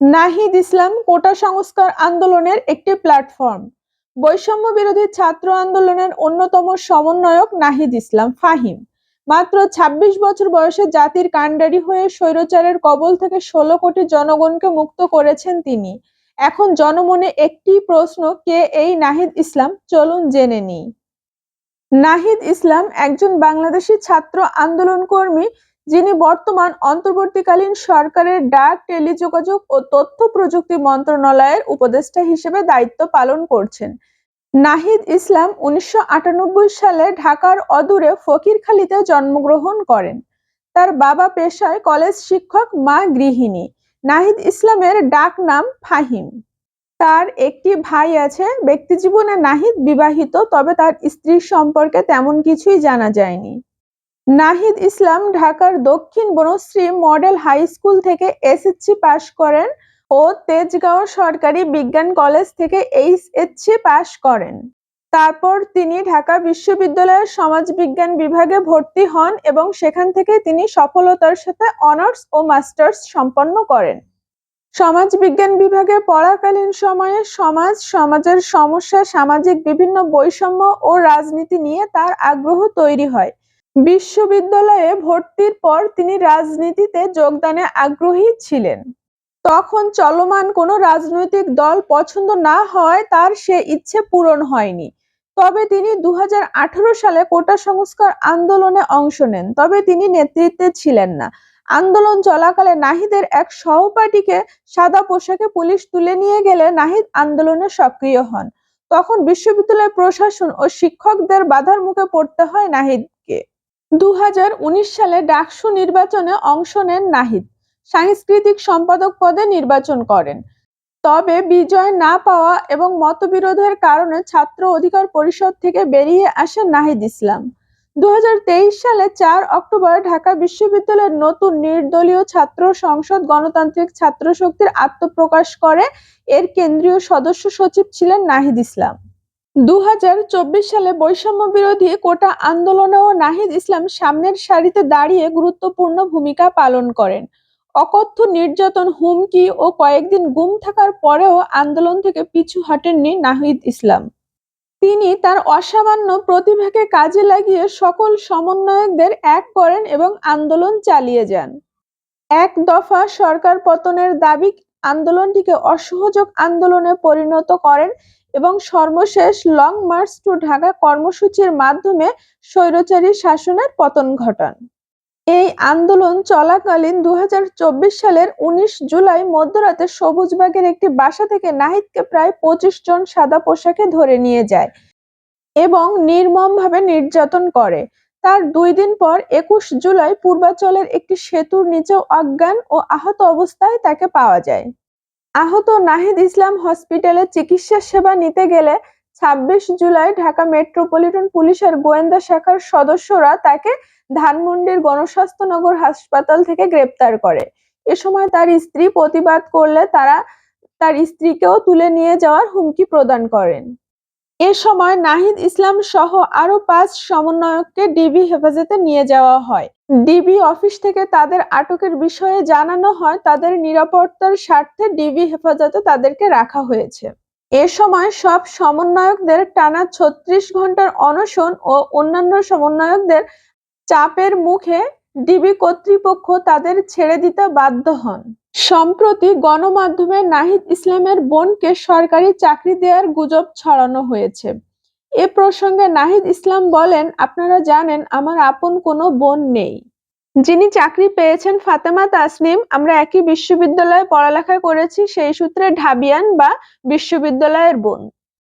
নাহিদ ইসলাম কোটা সংস্কার আন্দোলনের একটি প্ল্যাটফর্ম বৈষম্য বিরোধী ছাত্র আন্দোলনের অন্যতম সমন্বয়ক নাহিদ ইসলাম ফাহিম। মাত্র ২৬ বছর বয়সে জাতির কাণ্ডারি হয়ে স্বৈরাচারের কবল থেকে ষোলো কোটি জনগণকে মুক্ত করেছেন তিনি। এখন জনমনে একটি প্রশ্ন, কে এই নাহিদ ইসলাম? চলুন জেনে নিই। নাহিদ ইসলাম একজন বাংলাদেশী ছাত্র আন্দোলন কর্মী যিনি বর্তমান অন্তর্বর্তীকালীন সরকারের ডাক, টেলিযোগাযোগ ও তথ্য প্রযুক্তি মন্ত্রণালয়ের উপদেষ্টা হিসেবে দায়িত্ব পালন করছেন। নাহিদ ইসলাম উনিশশো আটানব্বই সালে ঢাকার অদূরে ফকিরখালীতে জন্মগ্রহণ করেন। তার বাবা পেশায় কলেজ শিক্ষক, মা গৃহিণী। নাহিদ ইসলামের ডাক নাম ফাহিম। তার একটি ভাই আছে, ব্যক্তিজীবনে নাহিদ বিবাহিত, তবে তার স্ত্রীর সম্পর্কে তেমন কিছুই জানা যায়নি। নাহিদ ইসলাম ঢাকার দক্ষিণ বনশ্রী মডেল হাই স্কুল থেকে এসএসসি পাশ করেন ও তেজগাঁও সরকারি বিজ্ঞান কলেজ থেকে এইচএসসি পাশ করেন। তারপর তিনি ঢাকা বিশ্ববিদ্যালয়ের সমাজবিজ্ঞান বিভাগে ভর্তি হন এবং সেখান থেকে তিনি সফলতার সাথে অনার্স ও মাস্টার্স সম্পন্ন করেন। সমাজবিজ্ঞান বিভাগে পড়াকালীন সময়ে সমাজ, সমাজের সমস্যা, সামাজিক বিভিন্ন বৈষম্য ও রাজনীতি নিয়ে তার আগ্রহ তৈরি হয়। বিশ্ববিদ্যালয়ে ভর্তির পর তিনি রাজনীতিতে যোগদানে আগ্রহী ছিলেন। তখন চলমান কোনো রাজনৈতিক দল পছন্দ না হওয়ায় তার সে ইচ্ছে পূরণ হয়নি। তবে তিনি দুহাজার আঠারো সালে কোটা সংস্কার আন্দোলনে অংশ নেন। তবে তিনি নেতৃত্বে ছিলেন না। আন্দোলন চলাকালে নাহিদের এক সহপাঠীকে সাদা পোশাকে পুলিশ তুলে নিয়ে গেলে নাহিদ আন্দোলনে সক্রিয় হন। তখন বিশ্ববিদ্যালয় প্রশাসন ও শিক্ষকদের বাধার মুখে পড়তে হয় নাহিদকে। উনিশ সালে ডাকসু নির্বাচনে অংশ নেন নাহিদ। সাংস্কৃতিক সম্পাদক পদে নির্বাচন করেন। তবে বিজয় না পাওয়া এবং মতবিরোধের কারণে ছাত্র অধিকার পরিষদ থেকে বেরিয়ে আসেন নাহিদ ইসলাম। দু হাজার তেইশ সালে চার অক্টোবর ঢাকা বিশ্ববিদ্যালয়ের নতুন নির্দলীয় ছাত্র সংসদ গণতান্ত্রিক ছাত্র শক্তির আত্মপ্রকাশ করে। এর কেন্দ্রীয় সদস্য সচিব ছিলেন নাহিদ ইসলাম। দু হাজার চব্বিশ সালে বৈষম্য বিরোধী কোটা নাহিদ ইসলাম সামনের সারিতে দাঁড়িয়ে গুরুত্বপূর্ণ ভূমিকা পালন করেন। অকথ্য নির্যাতন, হুমকি ও কয়েকদিন গুম থাকার পরেও আন্দোলন থেকে পিছু নাহিদ ইসলাম। তিনি তার অসামান্য প্রতিভাকে কাজে লাগিয়ে সকল সমন্বয়কদের এক করেন এবং আন্দোলন চালিয়ে যান। এক দফা সরকার পতনের দাবি আন্দোলনটিকে অসহযোগ আন্দোলনে পরিণত করেন এবং সর্বশেষ লং মার্চ টু ঢাকা কর্মসূচির মাধ্যমে স্বৈরচারী শাসনের পতন ঘটান। এই আন্দোলন চলাকালীন দুহাজার চব্বিশ সালের ১৯ জুলাই মধ্যরাতে সবুজবাগের একটি বাসা থেকে নাহিদকে প্রায় পঁচিশ জন সাদা পোশাকে ধরে নিয়ে যায় এবং নির্মমভাবে নির্যাতন করে। তার দুই দিন পর একুশ জুলাই পূর্বাচলের একটি সেতুর নিচে অজ্ঞান ও আহত অবস্থায় তাকে পাওয়া যায়। আহত নাহিদ ইসলাম হসপিটালে চিকিৎসা সেবা নিতে গেলে ছাব্বিশ জুলাই ঢাকা মেট্রোপলিটন পুলিশের গোয়েন্দা শাখার সদস্যরা তাকে ধানমন্ডির গণস্বাস্থ্যনগর হাসপাতাল থেকে গ্রেপ্তার করে। এ সময় তার স্ত্রী প্রতিবাদ করলে তারা তার স্ত্রীকেও তুলে নিয়ে যাওয়ার হুমকি প্রদান করেন। এ সময় নাহিদ ইসলাম সহ আরও পাঁচ সমন্বয়ককে ডিবি হেফাজতে নিয়ে যাওয়া হয়। ডিবি অফিস থেকে তাদের আটকের বিষয়ে জানানো হয়, তাদের নিরাপত্তার স্বার্থে ডিবি হেফাজতে তাদেরকে রাখা হয়েছে। এ সময় সব সমন্বয়কদের টানা ছত্রিশ ঘণ্টার অনশন ও অন্যান্য সমন্বয়কদের চাপের মুখে ডিবি কর্তৃপক্ষ তাদের ছেড়ে দিতে বাধ্য হন। সম্প্রতি গণমাধ্যমে নাহিদ ইসলামের বোনকে সরকারি চাকরি দেওয়ার গুজব ছড়ানো হয়েছে। এ প্রসঙ্গে নাহিদ ইসলাম বলেন, আপনারা জানেন, আমার আপন কোনো বোন নেই। যিনি চাকরি পেয়েছেন ফাতেমা তাসনিম, আমরা একই বিশ্ববিদ্যালয়ে পড়ালেখা করেছি, সেই সূত্রে ঢাবিয়ান বা বিশ্ববিদ্যালয়ের বোন।